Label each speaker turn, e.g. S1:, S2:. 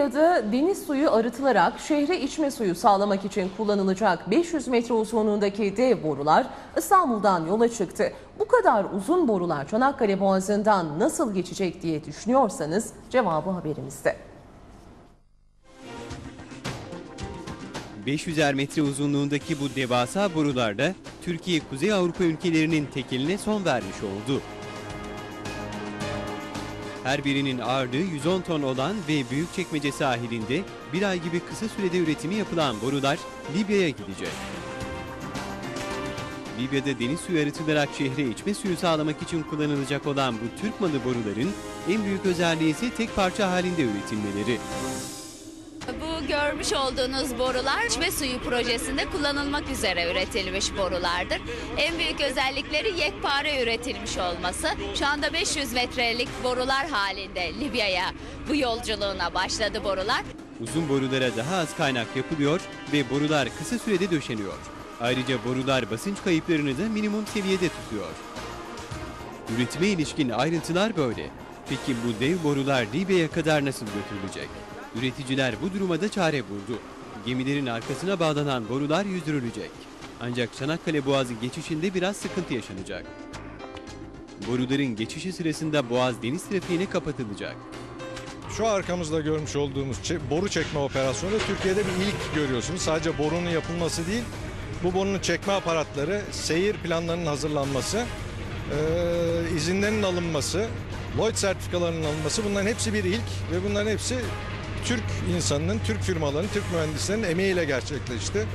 S1: Libya'da deniz suyu arıtılarak şehre içme suyu sağlamak için kullanılacak 500 metre uzunluğundaki dev borular İstanbul'dan yola çıktı. Bu kadar uzun borular Çanakkale Boğazı'ndan nasıl geçecek diye düşünüyorsanız cevabı haberimizde.
S2: 500'er metre uzunluğundaki bu devasa borularla Türkiye Kuzey Avrupa ülkelerinin tekeline son vermiş oldu. Her birinin ağırlığı 110 ton olan ve Büyükçekmece sahilinde bir ay gibi kısa sürede üretimi yapılan borular Libya'ya gidecek. Libya'da deniz suyu arıtılarak şehre içme suyu sağlamak için kullanılacak olan bu Türk malı boruların en büyük özelliği ise tek parça halinde üretilmeleri.
S3: Görmüş olduğunuz borular içme suyu projesinde kullanılmak üzere üretilmiş borulardır. En büyük özellikleri yekpare üretilmiş olması. Şu anda 500 metrelik borular halinde Libya'ya bu yolculuğuna başladı borular.
S2: Uzun borulara daha az kaynak yapılıyor ve borular kısa sürede döşeniyor. Ayrıca borular basınç kayıplarını da minimum seviyede tutuyor. Üretime ilişkin ayrıntılar böyle. Peki bu dev borular Libya'ya kadar nasıl götürülecek? Üreticiler bu duruma da çare buldu. Gemilerin arkasına bağlanan borular yüzdürülecek. Ancak Çanakkale Boğazı geçişinde biraz sıkıntı yaşanacak. Boruların geçişi sırasında Boğaz deniz trafiğine kapatılacak.
S4: Şu arkamızda görmüş olduğumuz boru çekme operasyonu Türkiye'de bir ilk görüyorsunuz. Sadece borunun yapılması değil, bu borunun çekme aparatları, seyir planlarının hazırlanması, eee, izinlerin alınması, Lloyd sertifikalarının alınması bunların hepsi bir ilk ve bunların hepsi Türk insanının, Türk firmalarının, Türk mühendislerinin emeğiyle gerçekleşti.